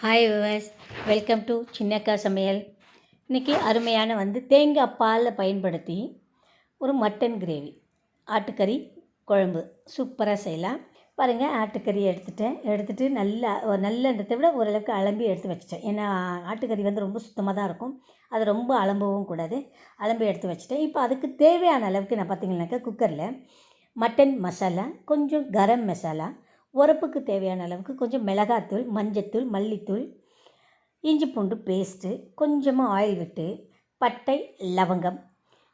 Hi viewers welcome to Chinnakka Samayal இன்றைக்கி அருமையான வந்து தேங்காய் பாலை பயன்படுத்தி ஒரு மட்டன் கிரேவி ஆட்டுக்கறி குழம்பு. சூப்பராக செய்யலாம். பாருங்கள் ஆட்டுக்கறி எடுத்துட்டேன். எடுத்துகிட்டு நல்லா ஒரு நல்லெண்ணத்தை விட ஓரளவுக்கு அலம்பி எடுத்து வச்சிட்டேன். ஏன்னா ஆட்டுக்கறி வந்து ரொம்ப சுத்தமாக தான் இருக்கும். அது ரொம்ப அலம்பவும் கூடாது. அலம்பி எடுத்து வச்சுட்டேன். இப்போ அதுக்கு தேவையான அளவுக்கு நான் பார்த்தீங்கன்னாக்கா குக்கரில் மட்டன் மசாலா கொஞ்சம் கரம் மசாலா உரப்புக்கு தேவையான அளவுக்கு கொஞ்சம் மிளகாத்தூள் மஞ்சத்தூள் மல்லித்தூள் இஞ்சி பூண்டு பேஸ்ட்டு கொஞ்சமாக ஆயில் விட்டு பட்டை லவங்கம்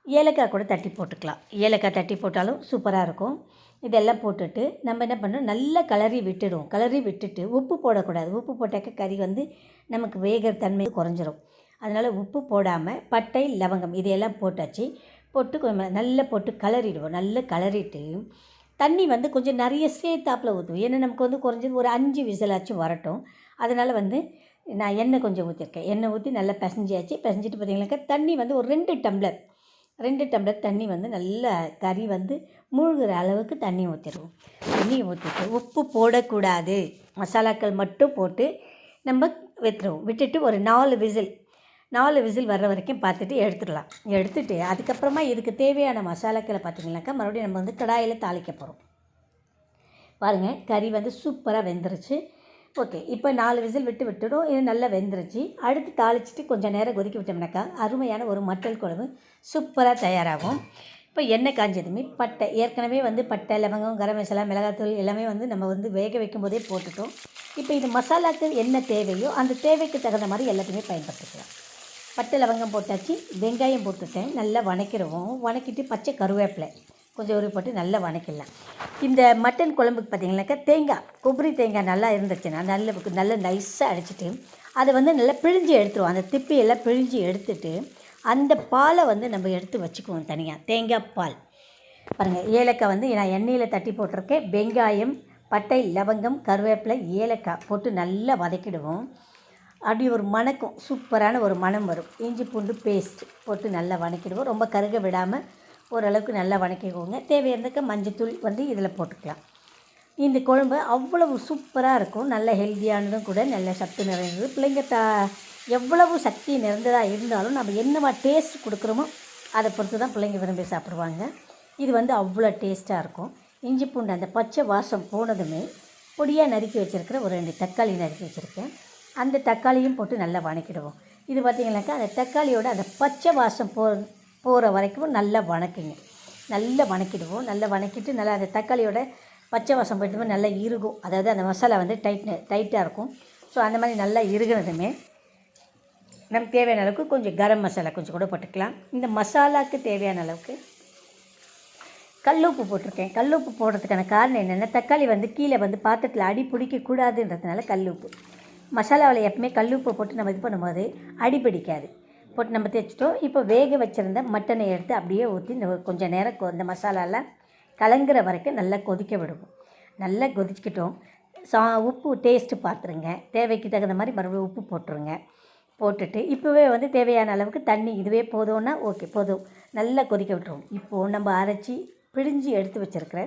ஏலக்காய் கூட தட்டி போட்டுக்கலாம். ஏலக்காய் தட்டி போட்டாலும் சூப்பராக இருக்கும். இதெல்லாம் போட்டுட்டு நம்ம என்ன பண்ணுறோம் நல்லா கலரி விட்டுடுவோம். கலரி விட்டுட்டு உப்பு போடக்கூடாது. உப்பு போட்டாக்க கறி வந்து நமக்கு வேகிற தன்மை குறைஞ்சிரும். அதனால் உப்பு போடாமல் பட்டை லவங்கம் இதையெல்லாம் போட்டாச்சு. போட்டு கொஞ்சம் நல்லா போட்டு கலரிடுவோம் நல்லா கலரிட்டு தண்ணி வந்து கொஞ்சம் நிறைய சேர்த்தாப்பில் ஊற்றுவோம் ஏன்னா நமக்கு வந்து குறைஞ்சது ஒரு அஞ்சு விசிலாச்சும் வரட்டும். அதனால் வந்து நான் எண்ணெய் கொஞ்சம் ஊற்றிருக்கேன் எண்ணெய் ஊற்றி நல்லா பிசைஞ்சாச்சு. பிசைஞ்சிட்டு பார்த்தீங்கன்னாக்கா தண்ணி வந்து ஒரு ரெண்டு டம்ளர் ரெண்டு டம்ளர் தண்ணி வந்து நல்லா கறி வந்து மூழ்கிற அளவுக்கு தண்ணி ஊற்றிடுவோம் தண்ணி ஊற்றிட்டு உப்பு போடக்கூடாது. மசாலாக்கள் மட்டும் போட்டு நம்ம விட்டுருவோம் விட்டுட்டு ஒரு நாலு விசில் நாலு விசில் வர்ற வரைக்கும் பார்த்துட்டு எடுத்துடலாம். எடுத்துட்டு அதுக்கப்புறமா இதுக்கு தேவையான மசாலாக்களை பார்த்திங்கனாக்கா மறுபடியும் நம்ம வந்து கடாயில் தாளிக்க போகிறோம் பாருங்கள் கறி வந்து சூப்பராக வெந்துருச்சு. ஓகே இப்போ நாலு விசில் விட்டு விட்டுடும். இது நல்லா வெந்துருச்சு. அடுத்து தாளிச்சிட்டு கொஞ்சம் நேரம் கொதிக்க விட்டோம்னாக்கா அருமையான ஒரு மட்டல் குழம்பு சூப்பராக தயாராகும். இப்போ எண்ணெய் காஞ்சதுமே பட்டை ஏற்கனவே வந்து பட்டை லவங்கம் கரம் மசாலா மிளகாத்தூள் எல்லாமே வந்து நம்ம வந்து வேக வைக்கும் போதே போட்டுட்டோம். இப்போ இது மசாலாக்கு என்ன தேவையோ அந்த தேவைக்கு தகுந்த மாதிரி எல்லாத்தையுமே பயன்படுத்திக்கலாம். பட்டை லவங்கம் போட்டாச்சு வெங்காயம் போட்டுட்டேன். நல்லா வணக்கிடுவோம் வணக்கிட்டு பச்சை கருவேப்பிலை. கொஞ்சம் ஒரு நல்லா வணக்கிடலாம். இந்த மட்டன் குழம்புக்கு பார்த்தீங்கன்னாக்கா தேங்காய் கொಬ್ಬரி தேங்காய் நல்லா இருந்துச்சுன்னா நல்ல நல்லா நைஸாக அடிச்சிட்டு அதை வந்து நல்லா பிழிஞ்சு எடுத்துருவோம். அந்த திப்பியெல்லாம் பிழிஞ்சு எடுத்துட்டு அந்த பாலை வந்து நம்ம எடுத்து வச்சுக்குவோம் தனியாக தேங்காய் பால். பாருங்கள் ஏலக்காய் வந்து நான் எண்ணெயில் தட்டி போட்டிருக்கேன். வெங்காயம் பட்டை லவங்கம் கருவேப்பிலை ஏலக்காய் போட்டு நல்லா வதக்கிடுவோம். அப்படி ஒரு மணக்கும் சூப்பரான ஒரு மணம் வரும். இஞ்சி பூண்டு பேஸ்ட் போட்டு நல்லா வதக்கிடுவோம் ரொம்ப கருக விடாமல் ஓரளவுக்கு நல்லா வணக்கிக்கோங்க. தேவையானதுக்கு மஞ்சத்தூள் வந்து இதில் போட்டுக்கலாம். இந்த குழம்பு அவ்வளவு சூப்பராக இருக்கும். நல்ல ஹெல்த்தியானதும் கூட நல்ல சத்து நிறைந்தது. பிள்ளைங்க த எவ்வளவு சக்தி நிறைந்ததாக இருந்தாலும் நம்ம என்னவா டேஸ்ட் கொடுக்குறோமோ அதை பொறுத்து தான் பிள்ளைங்க விரும்பி சாப்பிடுவாங்க. இது வந்து அவ்வளோ டேஸ்ட்டாக இருக்கும். இஞ்சி பூண்டு அந்த பச்சை வாசம் போனதுமே பொடியாக நறுக்கி வச்சுருக்கிற ஒரு ரெண்டு தக்காளி நறுக்கி வச்சுருக்கேன். அந்த தக்காளியும் போட்டு நல்லா வணக்கிடுவோம். இது பார்த்திங்கனாக்கா அந்த தக்காளியோட அந்த பச்சை வாசம் போ போகிற வரைக்கும் நல்லா வணக்குங்க. நல்லா வணக்கிடுவோம். நல்லா வணக்கிட்டு நல்லா அந்த தக்காளியோட பச்சை வாசம் போயிட்டு நல்லா இறுகும். அதாவது அந்த மசாலா வந்து டைட்னு டைட்டாக இருக்கும். ஸோ அந்த மாதிரி நல்லா இறுகினதுமே நமக்கு தேவையான அளவுக்கு கொஞ்சம் கரம் மசாலா கொஞ்சம் கூட போட்டுக்கலாம். இந்த மசாலாவுக்கு தேவையான அளவுக்கு கல்லுப்பு போட்டிருக்கேன். கல்லுப்பு போடுறதுக்கான காரணம் என்னென்னா தக்காளி வந்து கீழே வந்து பாத்திரத்தில் அடி பிடிக்கக்கூடாதுன்றதுனால கல்லுப்பு மசாலாவில் எப்பவுமே உப்பு போட்டு நம்ம இது பண்ணும்போது அடி பிடிக்காது. போட்டு நம்ம தேய்ச்சிட்டோம். இப்போ வேக வச்சுருந்த மட்டனை எடுத்து அப்படியே ஊற்றி இந்த கொஞ்சம் நேரம் கொ இந்த மசாலாலாம் கலங்குற வரைக்கும் நல்லா கொதிக்க விடுவோம். நல்லா கொதிச்சுக்கிட்டோம். சா உப்பு டேஸ்ட்டு பார்த்துருங்க. தேவைக்கு தகுந்த மாதிரி மறுபடியும் உப்பு போட்டுருங்க. போட்டுட்டு இப்போவே வந்து தேவையான அளவுக்கு தண்ணி இதுவே போதும்னா ஓகே போதும். நல்லா கொதிக்க விட்டுருவோம். இப்போது நம்ம அரைச்சி பிழிஞ்சு எடுத்து வச்சுருக்கிற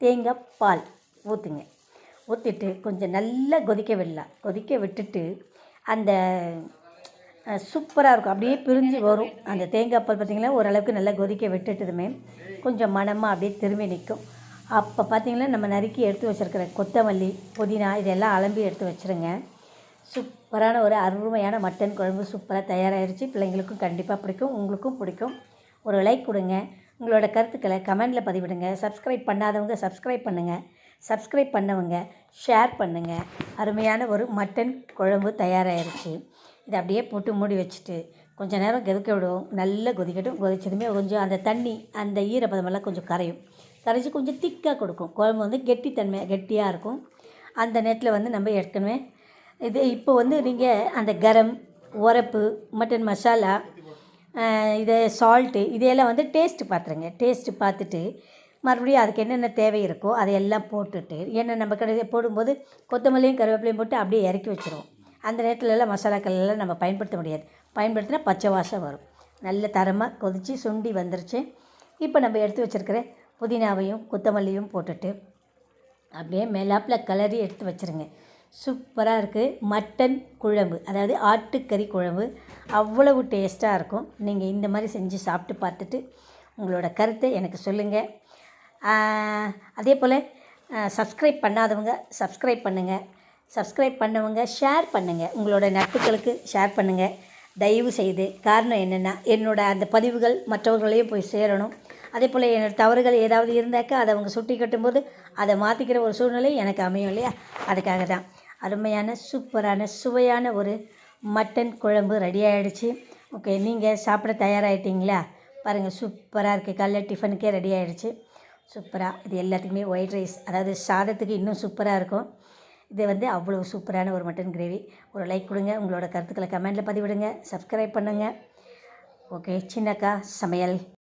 தேங்காய் பால் ஊற்றுங்க ஊற்றிட்டு கொஞ்சம் நல்லா கொதிக்க விடலாம். கொதிக்க விட்டுட்டு அந்த சூப்பராக இருக்கும். அப்படியே பிரிஞ்சு வரும். அந்த தேங்காய் பால் பார்த்திங்கன்னா ஓரளவுக்கு நல்லா கொதிக்க விட்டுட்டதுமே கொஞ்சம் மணமாக அப்படியே திரும்பி நிற்கும். அப்போ பார்த்திங்கன்னா நம்ம நறுக்கி எடுத்து வச்சுருக்கிற கொத்தமல்லி புதினா இதெல்லாம் அலம்பி எடுத்து வச்சுருங்க. சூப்பரான ஒரு அருமையான மட்டன் குழம்பு சூப்பராக தயாராகிருச்சு பிள்ளைங்களுக்கும் கண்டிப்பாக பிடிக்கும். உங்களுக்கும் பிடிக்கும். ஒரு லைக் கொடுங்க. உங்களோட கருத்துக்களை கமெண்டில் பதிவிடுங்க. சப்ஸ்கிரைப் பண்ணாதவங்க சப்ஸ்கிரைப் பண்ணுங்கள் சப்ஸ்கிரைப் பண்ணவங்க ஷேர் பண்ணுங்கள் அருமையான ஒரு மட்டன் குழம்பு தயாராகிருச்சு இதை அப்படியே போட்டு மூடி வச்சுட்டு கொஞ்சம் நேரம் கொதிக்க விடுவோம். நல்லா கொதிக்கட்டும். கொதிச்சதுமே கொஞ்சம் அந்த தண்ணி அந்த ஈரப்பதமெல்லாம் கொஞ்சம் கரையும். கரைச்சி கொஞ்சம் திக்காக கொடுக்கும். குழம்பு வந்து கெட்டித்தன்மை கெட்டியாக இருக்கும். அந்த நேரத்தில் வந்து நம்ம ஏற்கனவே இது இப்போ வந்து நீங்கள் அந்த கரம் உரப்பு மட்டன் மசாலா இது சால்ட்டு இதையெல்லாம் வந்து டேஸ்ட்டு பார்த்துருங்க டேஸ்ட்டு பார்த்துட்டு மறுபடியும் அதுக்கு என்னென்ன தேவை இருக்கோ அதையெல்லாம் போட்டுட்டு ஏன்னா நம்ம கடை போடும்போது கொத்தமல்லியும் கருவேப்பிலையும் போட்டு அப்படியே இறக்கி வச்சுருவோம். அந்த நேரத்துலலாம் மசாலாக்கள்லாம் நம்ம பயன்படுத்த முடியாது. பயன்படுத்தினா பச்சை வாசம் வரும். நல்ல தரமாக கொதித்து சுண்டி வந்துருச்சு. இப்போ நம்ம எடுத்து வச்சுருக்கிற புதினாவையும் கொத்தமல்லியும் போட்டுட்டு அப்படியே மேலாப்பில் கலரி எடுத்து வச்சுருங்க. சூப்பராக இருக்குது மட்டன் குழம்பு அதாவது ஆட்டுக்கறி குழம்பு. அவ்வளவு டேஸ்ட்டாக இருக்கும். நீங்கள் இந்த மாதிரி செஞ்சு சாப்பிட்டு பார்த்துட்டு உங்களோட கருத்தை எனக்கு சொல்லுங்கள் அதே போல் சப்ஸ்கிரைப் பண்ணாதவங்க சப்ஸ்கிரைப் பண்ணுங்கள் சப்ஸ்கிரைப் பண்ணவங்க ஷேர் பண்ணுங்கள் உங்களோட நட்புகளுக்கு ஷேர் பண்ணுங்கள் தயவு செய்து காரணம் என்னென்னா என்னோடய அந்த பதிவுகள் மற்றவர்களையும் போய் சேரணும். அதே போல் என்னோட தவறுகள் ஏதாவது இருந்தாக்கா அதை அவங்க சுட்டி கட்டும்போது அதை மாற்றிக்கிற ஒரு சூழ்நிலை எனக்கு அமையும் இல்லையா? அதுக்காக தான். அருமையான சூப்பரான சுவையான ஒரு மட்டன் குழம்பு ரெடி ஆகிடுச்சு ஓகே நீங்கள் சாப்பிட தயாராகிட்டீங்களா பாருங்கள் சூப்பராக இருக்குது காலைல டிஃபனுக்கே ரெடி ஆகிடுச்சு சூப்பராக இது எல்லாத்துக்குமே ஒயிட் ரைஸ் அதாவது சாதத்துக்கு இன்னும் சூப்பராக இருக்கும். இது வந்து அவ்வளோ சூப்பரான ஒரு மட்டன் கிரேவி ஒரு லைக் கொடுங்க. உங்களோட கருத்துக்களை கமெண்ட்டில் பதிவிடுங்க. சப்ஸ்கிரைப் பண்ணுங்கள் ஓகே சின்னக்கா சமையல்.